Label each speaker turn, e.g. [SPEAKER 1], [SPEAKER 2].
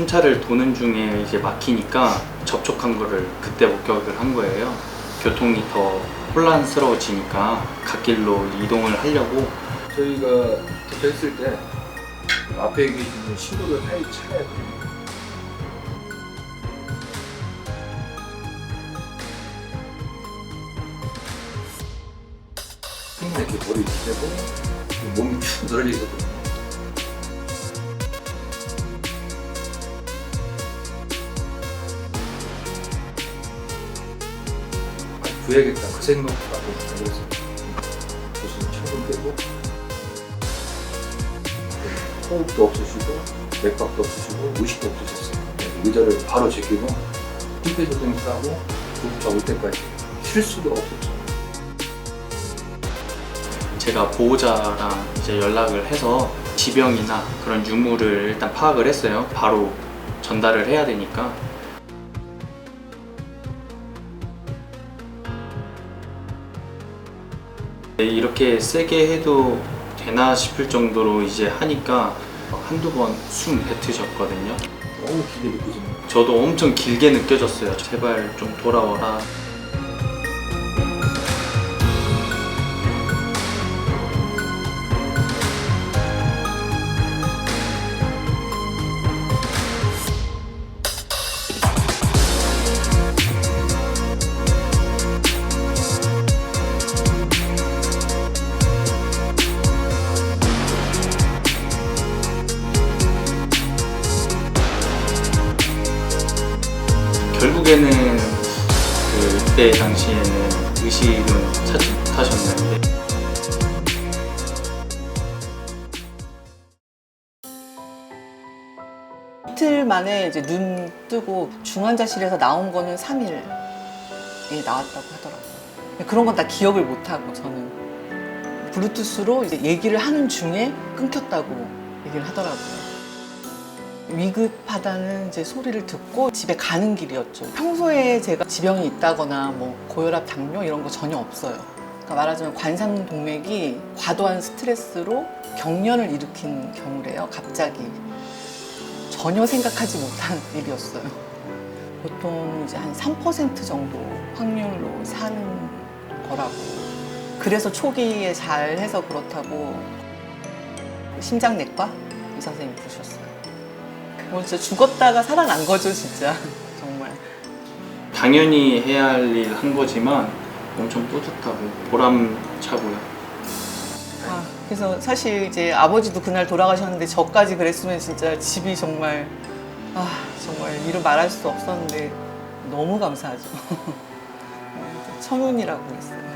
[SPEAKER 1] 순찰을 도는 중에 이제 막히니까 접촉한 거를 그때 목격을 한 거예요. 교통이 더 혼란스러워지니까 갓길로 이동을 하려고
[SPEAKER 2] 저희가 도착했을 때 앞에 계시는 신도를 빨리 찾아야 돼요. 이렇게 머리 기대고 몸이 축 늘어져 있었거든요. 아, 구해야겠다 그 생각도 하고 그래서 무슨 철을 빼고 호흡도 없으시고 맥박도 없으시고 의식도 없으셨어요. 네, 의자를 바로 제끼고 흰폐소등 싸고 구급차 올 때까지 쉴 수가 없었죠.
[SPEAKER 1] 제가 보호자랑 이제 연락을 해서 지병이나 그런 유무를 일단 파악을 했어요. 바로 전달을 해야 되니까. 이렇게 세게 해도 되나 싶을 정도로 이제 하니까 한두 번 숨 뱉으셨거든요.
[SPEAKER 2] 너무 길게 거예요.
[SPEAKER 1] 저도 엄청 길게 느껴졌어요. 제발 좀 돌아와라. 결국에는 그때 당시에는 의식은 찾지 못하셨는데
[SPEAKER 3] 이틀 만에 이제 눈 뜨고 중환자실에서 나온 거는 3일에 나왔다고 하더라고요. 그런 건 다 기억을 못 하고 저는 블루투스로 이제 얘기를 하는 중에 끊겼다고 얘기를 하더라고요. 위급하다는 이제 소리를 듣고 집에 가는 길이었죠. 평소에 제가 지병이 있다거나 뭐 고혈압, 당뇨 이런 거 전혀 없어요. 그러니까 말하자면 관상 동맥이 과도한 스트레스로 경련을 일으킨 경우래요. 갑자기. 전혀 생각하지 못한 일이었어요. 보통 이제 한 3% 정도 확률로 사는 거라고. 그래서 초기에 잘 해서 그렇다고 심장내과 의사 선생님 부르셨어요. 뭐 진짜 죽었다가 살아난 거죠, 진짜. 정말.
[SPEAKER 1] 당연히 해야 할 일 한 거지만 엄청 뿌듯하고 보람차고요.
[SPEAKER 3] 아, 그래서 사실 이제 아버지도 그날 돌아가셨는데 저까지 그랬으면 진짜 집이 정말 아 정말 이루 말할 수 없었는데 너무 감사하죠. 네, 천운이라고 그랬어요.